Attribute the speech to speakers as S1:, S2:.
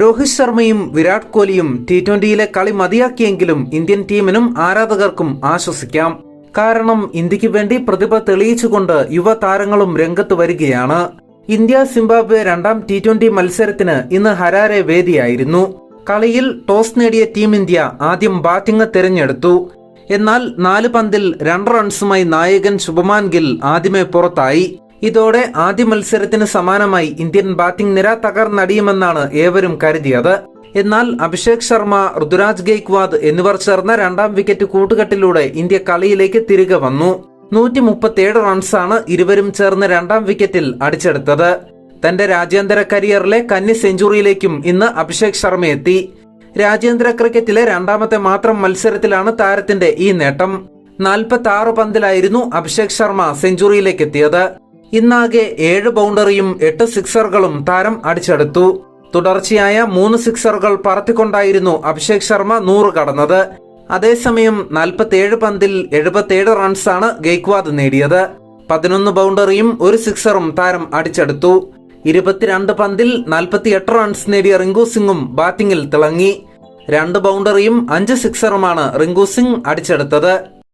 S1: രോഹിത് ശർമ്മയും വിരാട് കോഹ്ലിയും ടി ട്വന്റിയിലെ കളി മതിയാക്കിയെങ്കിലും ഇന്ത്യൻ ടീമിനും ആരാധകർക്കും ആശ്വസിക്കാം. കാരണം ഇന്ത്യയ്ക്ക് വേണ്ടി പ്രതിഭ തെളിയിച്ചുകൊണ്ട് യുവതാരങ്ങളും രംഗത്ത് വരികയാണ്. ഇന്ത്യ സിംബാബ്വെ രണ്ടാം ടി ട്വന്റി മത്സരത്തിന് ഇന്ന് ഹരാരെ വേദിയായിരുന്നു. കളിയിൽ ടോസ് നേടിയ ടീം ഇന്ത്യ ആദ്യം ബാറ്റിംഗ് തിരഞ്ഞെടുത്തു. എന്നാൽ നാല് പന്തിൽ രണ്ട് റൺസുമായി നായകൻ ശുഭമാൻ ഗിൽ ആദ്യമേ പുറത്തായി. ഇതോടെ ആദ്യ മത്സരത്തിന് സമാനമായി ഇന്ത്യൻ ബാറ്റിംഗ് നിര തകർന്നടിയുമെന്നാണ് ഏവരും കരുതിയത്. എന്നാൽ അഭിഷേക് ശർമ്മ ഋതുരാജ് ഗെയ്ക്വാദ് എന്നിവർ ചേർന്ന രണ്ടാം വിക്കറ്റ് കൂട്ടുകെട്ടിലൂടെ ഇന്ത്യ കളിയിലേക്ക് തിരികെ വന്നു. നൂറ്റി മുപ്പത്തിയേഴ് റൺസാണ് ഇരുവരും ചേർന്ന് രണ്ടാം വിക്കറ്റിൽ അടിച്ചെടുത്തത്. തന്റെ രാജ്യാന്തര കരിയറിലെ കന്നി സെഞ്ചുറിയിലേക്കും ഇന്ന് അഭിഷേക് ശർമ്മ എത്തി. രാജ്യാന്തര ക്രിക്കറ്റിലെ രണ്ടാമത്തെ മാത്രം മത്സരത്തിലാണ് താരത്തിന്റെ ഈ നേട്ടം. നാൽപ്പത്തി ആറ് പന്തിലായിരുന്നു അഭിഷേക് ശർമ്മ സെഞ്ചുറിയിലേക്ക് എത്തിയത്. ഇന്നാകെ ഏഴ് ബൗണ്ടറിയും എട്ട് സിക്സറുകളും താരം അടിച്ചെടുത്തു. തുടർച്ചയായ മൂന്ന് സിക്സറുകൾ പറത്തിക്കൊണ്ടായിരുന്നു അഭിഷേക് ശർമ്മ നൂറ് കടന്നത്. അതേസമയം നാൽപ്പത്തിയേഴ് പന്തിൽ എഴുപത്തിയേഴ് റൺസാണ് ഗെയ്ക്വാദ് നേടിയത്. പതിനൊന്ന് ബൗണ്ടറിയും ഒരു സിക്സറും താരം അടിച്ചെടുത്തു. ഇരുപത്തിരണ്ട് പന്തിൽ നാൽപ്പത്തിയെട്ട് റൺസ് നേടിയ റിങ്കു സിംഗും ബാറ്റിംഗിൽ തിളങ്ങി. രണ്ട് ബൗണ്ടറിയും അഞ്ച് സിക്സറുമാണ് റിങ്കു സിംഗ് അടിച്ചെടുത്തത്.